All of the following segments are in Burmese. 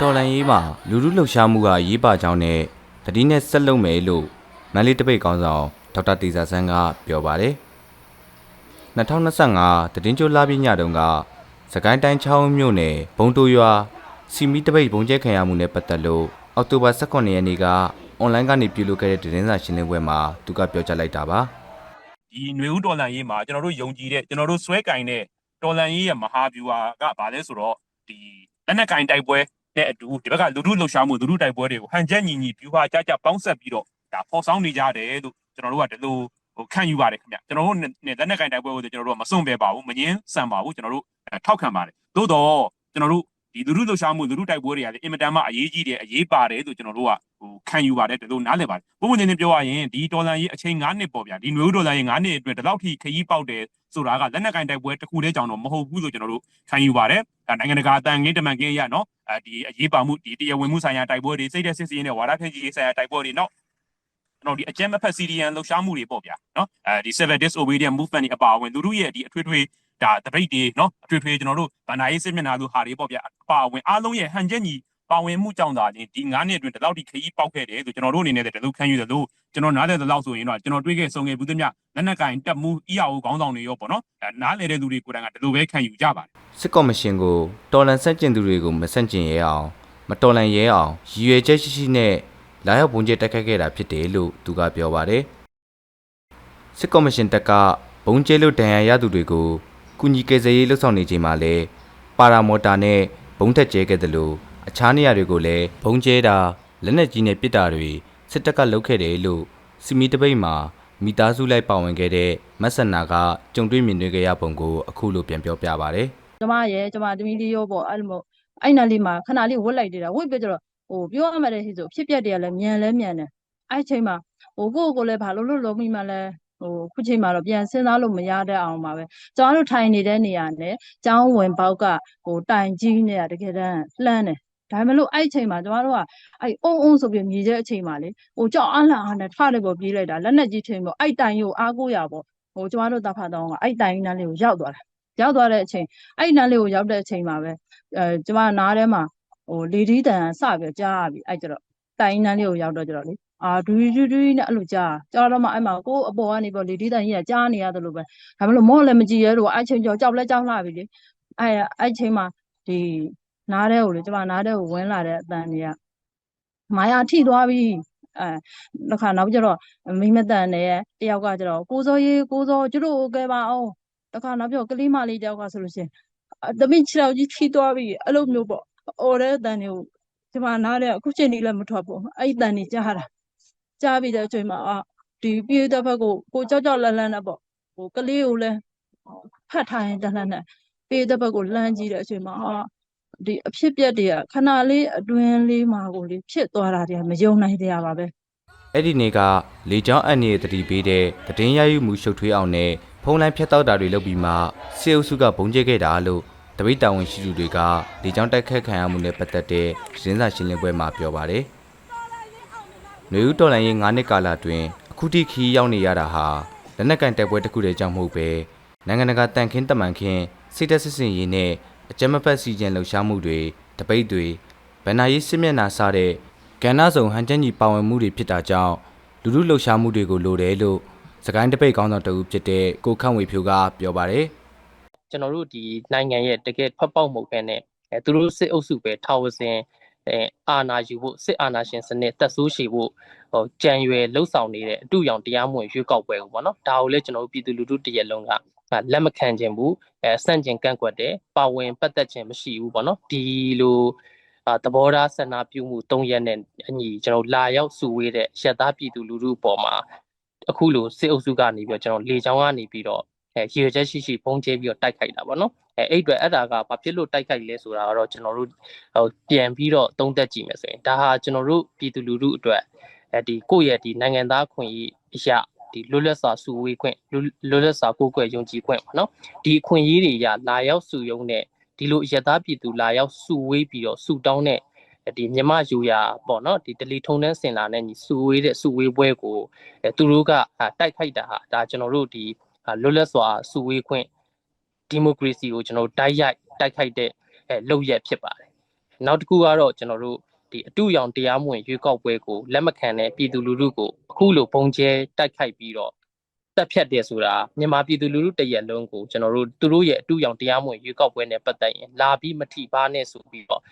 တော်လန်ရေးမှာလူလူလှုပ်ရှားမှုကအရေးပါကြောင်းနဲ့တတိနဲ့ဆက်လုပ်မယ်လို့မန္တလေးတပိတ်ကောင်းဆောင်ဒေါက်တာတေဇာဆန်းကပြောပါတယ် 2025တည်င်းကျိုးလာပြညတုန်းကစကိုင်းတိုင်းချောင်းမြို့နယ်ဘုံတိုရွာစီမီတပိတ်ဘုံကျဲခံရမှုနဲ့ပတ်သက်လို့အောက်တိုဘာ18ရက်နေ့ကအွန်လိုင်းကနေပြုလုပ်ခဲ့တဲ့သတင်းစာရှင်းလင်းပွဲမှာသူကပြောကြားလိုက်တာပါဒီຫນွေဦးတော်လန်ရေးမှာကျွန်တော်တို့ယုံကြည်တဲ့ကျွန်တော်တို့ဆွဲကင်တဲ့တော်လန်ရေးရဲ့မဟာဗျူဟာကဘာလဲဆိုတော့ဒီလက်နက်ကင်တိုက်ပွဲနဲ့အတူဒီဘက်ကလူထုလှုပ်ရှားမှုလူထုတိုက်ပွဲတွေကိုဟန်ချက်ညီညီဗျူဟာကြကြပေါင်းဆက်ပြီးတော့ဒါဖော်ဆောင်နေကြတယ်လို့ကျွန်တော်တို့ကဒီလို ဟိုခံယူပါတယ်ခင်ဗျကျွန်တော်တို့နဲ့လက်နက်ကင်တိုက်ပွဲကိုကျွန်တော်တို့ကမစွန့်ပဲပါဘူးမငင်းဆန်ပါဘူးကျွန်တော်တို့ထောက်ခံပါတယ်သို့တော့ကျွန်တော်တို့ဒီလူထုလှုပ်ရှားမှုလူထုတိုက်ပွဲတွေကလည်းအင်မတန်မှအရေးကြီးတယ်အရေးပါတယ်လို့ကျွန်တော်တို့ကဟိုခံယူပါတယ်ဒီလိုနားလည်ပါတယ်ပုံမှန်ချင်းပြောရရင်ဒီဒေါ်လာရေးအချိန်9နှစ်ပေါ့ဗျာဒီနွေဦးဒေါ်လာရေး9နှစ်အတွင်းဒီလောက်ထိခရီးပေါက်တယ်ဆိုတာကလက်နက်ကင်တိုက်ပွဲတစ်ခုတည်းကြောင့်တော့မဟုတ်ဘူးလို့ကျွန်တော်တို့ခံယူပါတယ်ဒါနိုင်ငံတကာအတန်ငင်းတမန်ကင်းရနော်အဲဒီအရေးပါမှုဒီတရားဝင်မှုဆိုင်ရာတိုက်ပွဲတွေစိတ်သက်စစ်စင်းနဲ့ဝါဒဖြန့်ကြီးရေးဆိုင်ရာတိုက်ပွဲတွေနော်ကျွ န်တော်ဒီအကြမ်းမဖက် CDN လှုပ်ရှားမှုတွေပေါ့ဗျာနော်အဲဒီ civil disobedience movement တွေအပါအဝင်လူထုရဲ့ဒီအထွေထွေဒါတပိတ်တွေနော်အထွေထွေကျွန်တော်တို့ဗန္ဒာရေးစစ်မျက်နှာလိုဟာတွေပေါ့ဗျာအပါအဝင်အားလုံးရဲ့ဟန်ချက်ညီပါဝင်မှုကြောင့်သာဒီ9နှစ်အတွင်းဒီလောက်ထိခရီးပေါက်ခဲ့တယ်ဆိုကျွန်တော်တို့အနေနဲ့ဒီလိုခံယူတယ်လို့ကျွန်တော်နားလည်တဲ့လောက်ဆိုရင်တော့ကျွန်တော်တွေးခဲ့ဆုံခဲ့ဘူးသမျှလက်နက်ကင်တက်မှု EAO ခေါင်းဆောင်တွေရောပေါ့နော်အဲနားလည်တဲ့လူတွေကိုယ်တိုင်ကဒီလိုပဲခံယူကြပါတယ်စစ်ကော်မရှင်ကိုတော်လန်ဆန့်ကျင်သူတွေကိုမဆန့်ကျင်ရဲအောင်မတော်လန်ရဲအောင်ရည်ရွယ်ချက်ရှိရှိနဲ့ လာရောက်ပုံကျတိုက်ခိုက်ခဲ့တာဖြစ်တယ်လို့သူကပြောပါတယ်စစ်ကော်မရှင်တပ်ကဘုံကျဲလို့ဒဏ်ရာရသူတွေကိုကုညီကယ်ဆယ်ရေးလှုပ်ဆောင်နေချိန်မှာလဲပါရာမော်တာနဲ့ဘုံထက်ကျဲခဲ့တယ်လို့အခြားနေရာတွေကိုလည်းဘုံကျဲတာလက်နက်ကြီးနဲ့ပစ်တာတွေစစ်တပ်ကလုပ်ခဲ့တယ်လို့စီမီတပိတ်မှာမိသားစုလိုက်ပါဝင်ခဲ့တဲ့မက်ဆန်နာကကြုံတွေ့မြင်တွေ့ခဲ့ရပုံကိုအခုလိုပြန်ပြောပြပါဗျ။ကျမရဲ့ကျမသမီးလေးရောပေါ့အဲ့လိုမျိုးအဲ့နာလေးမှာခဏလေးဝတ်လိုက်သေးတာဝတ်ပြကြတော့ ဟိုပြောရမှတဲ့ဟိဆိုဖြစ်ပျက်တွေကလည်းမြန်လဲမြန်တယ်အဲ့ချိန်မှာဟိုကိုယ့်ကိုယ်လည်းဘာလို့လို့လုံးမိမှလဲဟိုခုချိန်မှာတော့ပြန်စဉ်းစားလို့မရတဲ့အောင်ပါပဲကျမတို့ထိုင်နေတဲ့နေရာနဲ့ကျောင်းဝင်ပေါက်ကဟိုတိုင်ကြီးနေတာတကယ်တမ်းလှမ်းတယ်ဒါပေမဲ့လို့အဲ့ချိန်မှာကျမတို့ကအဲ့အုံအုံဆိုပြီးမြည်တဲ့အချိန်မှာလေဟိုကြောက်အားလန့်အားနဲ့ထတယ်ပေါ့ပြေးလိုက်တာလက်နဲ့ကြီးချိန်ပေါ့အဲ့တိုင်ကိုအားကိုးရပေါ့ဟိုကျမတို့တဖတ်တော့ကအဲ့တိုင်နားလေးကိုရောက်သွားတာရောက်သွားတဲ့အချိန်အဲ့နားလေးကိုရောက်တဲ့အချိန်မှာပဲအဲကျမနားထဲမှာ ဟိုလေဒီတန်စပြီးကြားရပြီအဲ့ကျတော့တိုင်နားလေးကိုရောက်တော့ကျတော့လေအာဒူဒူဒူနဲ့အဲ့လိုကြားကြားတော့မှအဲ့မှာကိုယ်အပေါ်ကနေပေါ့လေဒီတန်ကြီးကကြားနေရတယ်လို့ပဲဒါမလို့မော့လည်းမကြည့်ရဲလို့အဲ့ချိန်ကြောက်ကြောက်လဲကြောက်လာပြီလေအဲ့အဲ့ချိန်မှာဒီနားထဲကိုလေကျမနားထဲကိုဝင်လာတဲ့အတန်ကြီးကမာယာထိသွားပြီအဲနောက်ခါနောက်ကျတော့မိမတန်နဲ့တယောက်ကကျတော့ကိုစောရေးကိုစောကျတို့ကဲပါအောင်တခါနောက်ပြောကလေးမလေးတယောက်ကဆိုလို့ရှိရင်အသမီးခြေထောက်ကြီးထိသွားပြီအဲ့လိုမျိုးပေါ့ အော်တဲ့အတန်တွေကိုကျမနားထဲအခုချိန်ကြီးလည်းမထွက်ဘူးအဲ့ဒီတန်တွေကြားတာကြားပြီးတဲ့အချိန်မှာအာဒီပြေးတဲ့ဘက်ကိုကိုကြောက်ကြောက်လန့်လန့်နဲ့ပေါ့ဟိုကလေးကိုလည်းဖတ်ထားရင်တလှမ်းနဲ့ပြေးတဲ့ဘက်ကိုလှမ်းကြည့်တဲ့အချိန်မှာအာဒီအဖြစ်ပြက်တွေကခဏလေးအတွင်းလေးမှာကိုလေဖြစ်သွားတာတွေကမယုံနိုင်တရားပါပဲအဲ့ဒီနေ့ကလေချောင်းအန်ရဲ့တတိပေးတဲ့တည်င်းရယူမှုရှုပ်ထွေးအောင်နဲ့ဖုံးလိုင်းဖြတ်တောက်တာတွေလုပ်ပြီးမှစေအုပ်စုကဘုံကျဲခဲ့တာလို့ တပိတ်တာဝန်ရှိသူတွေကလေချောင်းတိုက်ခတ်ခံရမှုနဲ့ပတ်သက်တဲ့သတင်းစာရှင်းလင်းပွဲမှာပြောပါတယ်။နေဦးတော်လိုင်းရဲ့9နှစ်ကာလအတွင်းအခုထိခီးရောက်နေရတာဟာလက်နက်ကန်တိုက်ပွဲတစ်ခုတည်းကြောင့်မဟုတ်ပဲနိုင်ငံတကာတန်ခင်းတမန်ခင်းစိတ်သက်စစ်စင်ရေးနဲ့အကြမ်းမဖက်စီဂျန်လှုပ်ရှားမှုတွေတပိတ်တွေဗန္နာရေးစစ်မျက်နှာစားတဲ့ကဏ္ဍစုံဟန်ချက်ညီပါဝင်မှုတွေဖြစ်တာကြောင့်လူလူလှုပ်ရှားမှုတွေကိုလိုတယ်လို့စကိုင်းတပိတ်ကောင်းဆောင်တအုပ်ဖြစ်တဲ့ကိုခန့်ဝေဖြိုးကပြောပါတယ် ကျွန်တော်တို့ဒီနိုင်ငံရဲ့တကယ်ထွက်ပေါက်မှုပဲနဲ့အဲသူတို့စစ်အုပ်စုပဲထောက်ဝစင်အဲအာဏာယူဖို့စစ်အာဏာရှင်စနစ်တက်ဆိုးရှည်ဖို့ဟိုကြံရွယ်လှုပ်ဆောင်နေတဲ့အတူရောင်တရားမဝင်ရွေးကောက်ပွဲကိုပေါ့နော်ဒါကိုလည်းကျွန်တော်တို့ပြည်သူလူထုတရက်လုံးကလက်မခံခြင်းဘူးအဲစန့်ကျင်ကန့်ကွက်တယ်ပါဝင်ပတ်သက်ခြင်းမရှိဘူးပေါ့နော်ဒီလိုအာသဘောထားဆန္ဒပြုမှု၃ရက်နဲ့အညီကျွန်တော်လာရောက်စုဝေးတဲ့ရက်သားပြည်သူလူထုအပေါ်မှာအခုလိုစစ်အုပ်စုကနေပြီးတော့ကျွန်တော်လေချောင်းကနေပြီးတော့ အဲရည်ရွယ်ချက်ရှိရှိပုံကျဲပြီးတော့တိုက်ခိုက်တာပေါ့နော်အဲအဲ့အတွက်အဲ့ဒါကဘာဖြစ်လို့တိုက်ခိုက်လဲဆိုတာကတော့ကျွန်တော်တို့ဟိုပြန်ပြီးတော့သုံးသပ်ကြည့်မယ်ဆိုရင်ဒါဟာကျွန်တော်တို့ပြည်သူလူထုအတွက်အဲဒီကိုယ့်ရဲ့ဒီနိုင်ငံသားခွင့်ရေးအရာဒီလွတ်လပ်စွာစုဝေးခွင့်လွတ်လွတ်လပ်စွာကိုယ်ကွယ်ယုံကြည်ခွင့်ပေါ့နော်ဒီအခွင့်အရေးတွေရလာရောက်စုယုံတဲ့ဒီလိုရသားပြည်သူလာရောက်စုဝေးပြီးတော့စုတောင်းတဲ့ဒီမြမယူရာပေါ့နော်ဒီဒလီထုံတန်းစင်လာနဲ့ညီစုဝေးတဲ့စုဝေးပွဲကိုအဲသူတို့ကအာတိုက်ခိုက်တာဟာဒါကျွန်တော်တို့ဒီအာ လွတ်လပ်စွာစုဝေးခွင့်ဒီမိုကရေစီကိုကျွန်တော်တို့တိုက်ရိုက်တိုက်ခိုက်တဲ့အဲလုပ်ရက်ဖြစ်ပါတယ်နောက်တစ်ခုကတော့ကျွန်တော်တို့ဒီအတူရောင်တရားမဝင်ရွေးကောက်ပွဲကိုလက်မခံတဲ့ပြည်သူလူထုကိုအခုလိုပုံကျဲတိုက်ခိုက်ပြီးတော့တက်ဖြတ်တယ်ဆိုတာမြန်မာပြည်သူလူထုတရက်လုံးကိုကျွန်တော်တို့သူတို့ရဲ့အတူရောင်တရားမဝင်ရွေးကောက်ပွဲနဲ့ပတ်သက်ရင်လာပြီးမထိပါနဲ့ဆိုပြီးတော့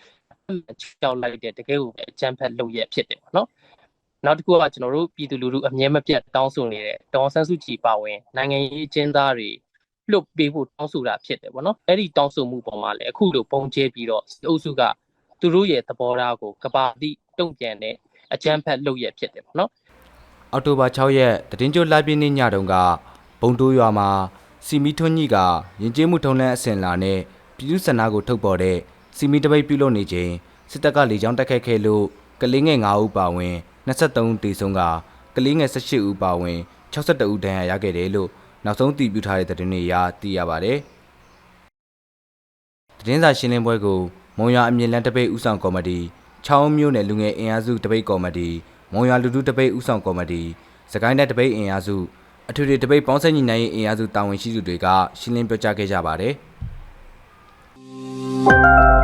ချောက်လိုက်တဲ့တကယ်ကိုပဲအကြမ်းဖက်လုပ်ရဖြစ်တယ်ပေါ့နော် နောက်တစ်ခုကကျွန်တော်တို့ပြည်သူလူထုအမြဲမပြတ်တောင်းဆိုနေတဲ့ဒေါ်ဆန်းစုကြည်ပါဝင်နိုင်ငံရေးအကျဉ်းသားတွေလွတ်ပေးဖို့တောင်းဆိုတာဖြစ်တယ်ပေါ့နော်အဲ့ဒီတောင်းဆိုမှုပေါ်မှာလည်းအခုလိုပုံကျဲပြီးတော့စစ်အုပ်စုကသူတို့ရဲ့သဘောထားကိုကဘာတိတုံ့ပြန်တဲ့အကြမ်းဖက်လုပ်ရဖြစ်တယ်ပေါ့နော်အောက်တိုဘာ6ရက်တည်င်းကျိုးလာပြင်းနေ့ညတုန်းကဘုံတိုးရွာမှာစီမီထွန်းကြီးကရင်ကျေးမှုထုံးလန်းအစင်လာနဲ့ပြည်သူ့စန္ဒကိုထုတ်ပေါ်တဲ့စီမီတပိတ်ပြုလုပ်နေချိန်စစ်တပ်ကလေကြောင်းတိုက်ခိုက်ခဲ့လို့ ကလေးငယ်9ဦးပါဝင်23ဦးတေဆုံးကကလေးငယ်18ဦးပါဝင်62ဦးဒဏ်ရာရခဲ့တယ်လို့နောက်ဆုံးတည်ပြုထားတဲ့သတင်းတွေအရသိရပါတယ်။သတင်းစာရှင်းလင်းပွဲကိုမုံရွာအမြင့်လန်းတပိတ်ဦးဆောင်ကော်မတီချောင်းမျိုးနယ်လူငယ်အင်အားစုတပိတ်ကော်မတီမုံရွာလူထုတပိတ်ဦးဆောင်ကော်မတီစကိုင်းတိုင်းတပိတ်အင်အားစုအထွေထွေတပိတ်ပေါင်းစပ်ညီနိုင်ရေးအင်အားစုတာဝန်ရှိသူတွေကရှင်းလင်းပြောကြားခဲ့ကြပါတယ်။